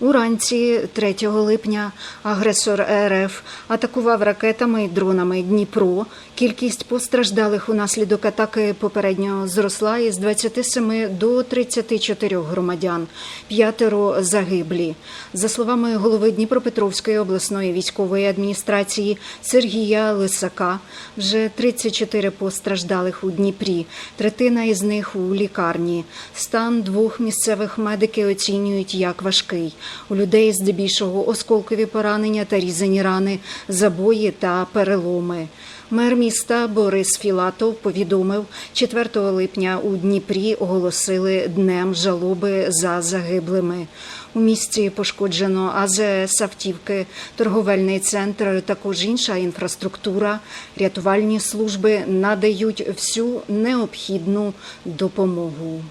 Уранці 3 липня агресор РФ атакував ракетами і дронами Дніпро. Кількість постраждалих унаслідок атаки попередньо зросла із 27 до 34 громадян. П'ятеро загиблі. За словами голови Дніпропетровської обласної військової адміністрації Сергія Лисака, вже 34 постраждалих у Дніпрі. Третина із них у лікарні. Стан двох місцевих медики оцінюють як важкий. У людей здебільшого осколкові поранення та різані рани, забої та переломи. Мер міста Борис Філатов повідомив, 4 липня у Дніпрі оголосили днем жалоби за загиблими. У місті пошкоджено АЗС, автівки, торговельний центр, також інша інфраструктура. Рятувальні служби надають всю необхідну допомогу.